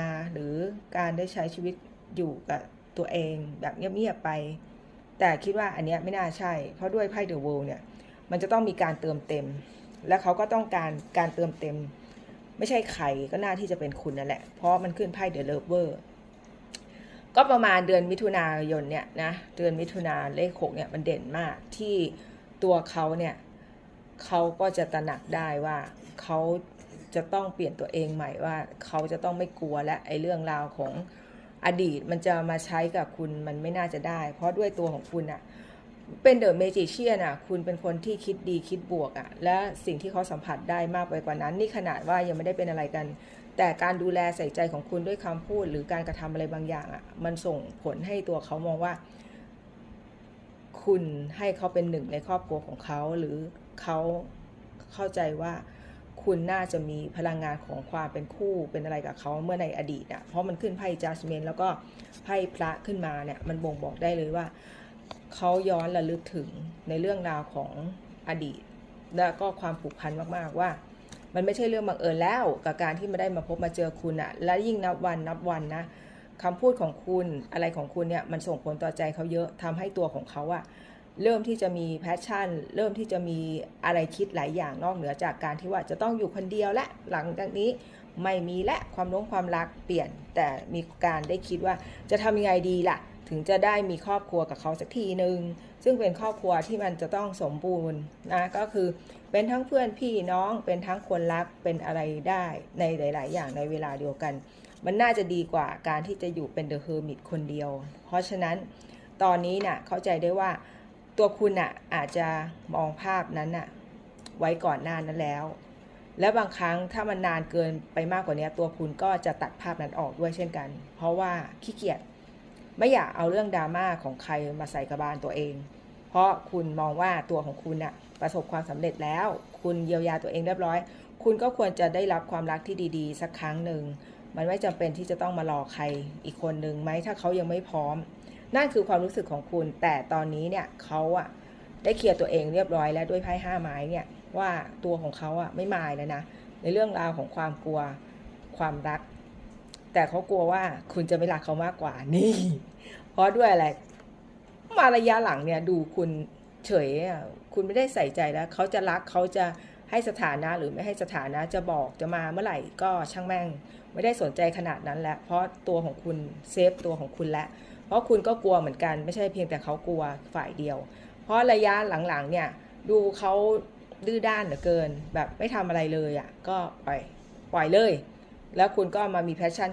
าหรือการได้ใช้ชีวิตอยู่กับตัวเองแบบเงียบๆไป แต่คิดว่าอันเนี้ยไม่น่าใช่ เพราะด้วยไพ่เดอะ o ว l เนี่ย มันจะต้องมีการเติมเต็ม และเขาก็ต้องการการเติมเต็ม ไม่ใช่ใครก็น่าที่จะเป็นคุณนั่นแหละ เพราะมันขึ้นไพ่เดอะเลเวอร์ก็ประมาณเดือนมิถุนายนเนี่ยนะเดือนมิถุนาเลขหกเนี่ยมันเด่นมากที่ตัวเขาเนี่ยเขาก็จะตระหนักได้ว่าเขา จะต้องเปลี่ยนตัวเองใหม่ว่า เขาจะต้องไม่กลัวและไอ้เรื่องราวของอดีตมันจะมาใช้กับคุณมันไม่น่าจะได้ เพราะด้วยตัวของคุณอะเป็นเดอะเมจิเชียนอะคุณเป็นคนที่คิดดีคิดบวกอะและสิ่งที่เขาสัมผัสได้มากไปกว่านั้น นี่ขนาดว่ายังไม่ได้เป็นอะไรกัน แต่การดูแลใส่ใจของคุณด้วยคำพูด หรือการกระทำอะไรบางอย่างอะมันส่งผลให้ตัวเขามองว่า คุณให้เขาเป็นหนึ่งในครอบครัวของเขาหรือเขาเข้าใจว่า คุณน่าจะมีพลังงานของความเป็นคู่เป็นอะไรกับเขาเมื่อในอดีตอะเพราะมันขึ้นไพ่จัสเมนแล้วก็ไพ่พระขึ้นมาเนี่ยมันบ่งบอกได้เลยว่าเขาย้อนระลึกถึงในเรื่องราวของอดีต และก็ความผูกพันมากๆว่า มันไม่ใช่เรื่องบังเอิญแล้วกับการที่มาได้มาพบมาเจอคุณอะและยิ่งนับวันนับวันนะคำพูดของคุณอะไรของคุณเนี่ยมันส่งผลต่อใจเขาเยอะทำให้ตัวของเขาอะ เริ่มที่จะมีแพชชั่น เริ่มที่จะมีอะไรคิดหลายอย่างนอกเหนือจากการที่ว่าจะต้องอยู่คนเดียวและหลังจากนี้ไม่มีและความร้งความรักเปลี่ยน แต่มีการได้คิดว่าจะทำยังไงดีล่ะ ถึงจะได้มีครอบครัวกับเขาสักทีหนึ่งซึ่งเป็นครอบครัวที่มันจะต้องสมบูรณ์นะก็คือเป็นทั้งเพื่อนพี่น้องเป็นทั้งคนรักเป็นอะไรได้ในหลาย ๆ อย่างในเวลาเดียวกัน มันน่าจะดีกว่าการที่จะอยู่เป็นเดอะเฮอร์มิตคนเดียว เพราะฉะนั้นตอนนี้น่ะเข้าใจได้ว่า ตัวคุณน่ะอาจจะมองภาพนั้นน่ะไว้ก่อนหน้านั้นแล้ว และบางครั้งถ้ามันนานเกินไปมากกว่านี้ตัวคุณก็จะตัดภาพนั้นออกด้วยเช่นกัน เพราะว่าขี้เกียจไม่อยากเอาเรื่องดราม่าของใครมาใส่กระบาลตัวเอง เพราะคุณมองว่าตัวของคุณน่ะประสบความสำเร็จแล้ว คุณเยียวยาตัวเองเรียบร้อย คุณก็ควรจะได้รับความรักที่ดีๆ สักครั้งหนึ่ง มันไม่จำเป็นที่จะต้องมารอใครอีกคนหนึ่งไหมถ้าเขายังไม่พร้อม นั่นคือความรู้สึกของคุณ แต่ตอนนี้เนี่ยเขาอะได้เคลียร์ตัวเองเรียบร้อยแล้วด้วยไพ่ห้าไม้เนี่ยว่าตัวของเขาอะไม่มายแล้วนะในเรื่องราวของความกลัวความรัก แต่เขากลัวว่าคุณจะไม่รักเขามากกว่านี่ เพราะด้วยอะไรมาระยะหลังเนี่ยดูคุณเฉยอะคุณไม่ได้ใส่ใจแล้วเขาจะรักเขาจะให้สถานะหรือไม่ให้สถานะจะบอกจะมาเมื่อไหร่ก็ช่างแม่ง ไม่ได้สนใจขนาดนั้นแล้วเพราะตัวของคุณเซฟตัวของคุณแล้ว ราะคุณก็กลัวเหมือนกันไม่ใช่เพียงแต่เขากลัวฝ่ายเดียว เพราะระยะหลังๆเนี่ยดูเขาดื้อด้านเหลือเกิน แบบไม่ทำอะไรเลยอะ่ะก็ปล่อยปล่อยเลย แล้วคุณก็มามีแพชชั่น